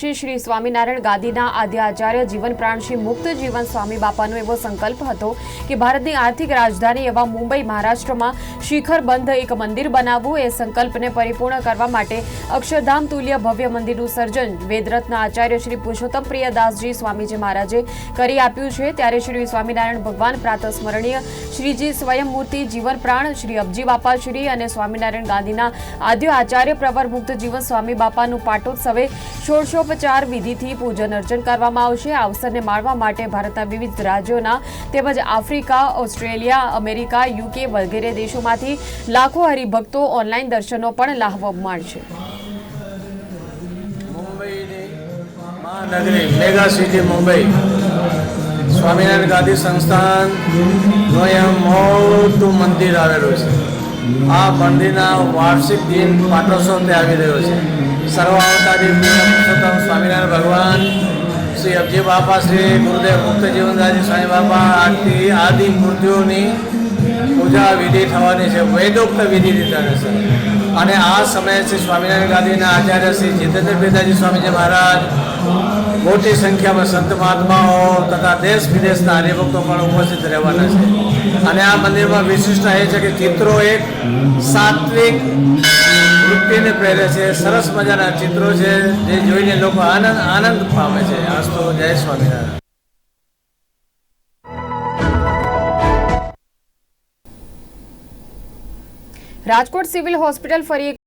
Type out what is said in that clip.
શ્રી શ્રી સ્વામિનારાયણ ગાદીના આદ્ય આચાર્ય જીવન પ્રાણ શ્રી મુક્ત જીવન સ્વામી બાપાનો એવો સંકલ્પ હતો કે ભારતની આર્થિક રાજધાની એવા મુંબઈ, મહારાષ્ટ્રમાં શિખર બંધ એક મંદિર બનાવવું એ સંકલ્પને પરિપૂર્ણ કરવા માટે અક્ષરધામ તુલ્ય ભવ્ય મંદિરનું સર્જન વેદરત્ન આચાર્ય શ્રી પુરુષોત્તમ પ્રિયદાસજી સ્વામીજી મહારાજે કરી આપ્યું છે. ત્યારે શ્રી સ્વામિનારાયણ ભગવાન પ્રાતઃ સ્મરણીય શ્રીજી સ્વયંમૂર્તિ જીવન પ્રાણ શ્રી અબજી બાપા શ્રી અને સ્વામિનારાયણ ગાંધીના આદ્ય આચાર્ય પ્રવર મુક્ત જીવન સ્વામી બાપાનું પાટોત્સવે ષોડશોપચાર વિધિથી પૂજન અર્ચન કરવામાં આવશે. આ અવસરને માણવા માટે ભારતના વિવિધ રાજ્યોના તેમજ આફ્રિકા, ઓસ્ટ્રેલિયા, અમેરિકા, યુકે વગેરે દેશોમાંથી લાખો હરિભક્તો ઓનલાઈન દર્શનો પણ લાહવો માણશે. મહાનગરી, મેગા સિટી મુંબઈ, સ્વામિનારાયણ ગાંધી સંસ્થાન અહીંયા મોટું મંદિર આવેલું છે. આ મંદિરના વાર્ષિક દિન પાટોત્સવ તે આવી રહ્યો છે. સર્વાવતારી સ્વામિનારાયણ ભગવાન, શ્રી અબજી બાપા, શ્રી ગુરુદેવ મુક્ત જીવનદાસજી સ્વામી બાપા આરતી આદિ મૂર્તિઓની પૂજા વિધિ થવાની છે, વેદોક્ત વિધિ રીતે છે. અને આ સમયે શ્રી સ્વામિનારાયણ ગાંધીના આચાર્ય શ્રી જીતેન્દ્ર પિતાજી સ્વામીજી મહારાજ, મોટી સંખ્યામાં સંત મહાત્માઓ તથા દેશ વિદેશના હરિભક્તો પણ ઉપસ્થિત રહેવાના છે. અને આ મંદિરમાં વિશિષ્ટતા એ છે કે ચિત્રો એક સાત્વિક વૃત્તિને પ્રેરે છે, સરસ મજાના ચિત્રો છે, જે જોઈને લોકો આનંદ આનંદ પામે છે. આસ્તો જય સ્વામિનારાયણ. રાજકોટ સિવિલ હોસ્પિટલ ફરી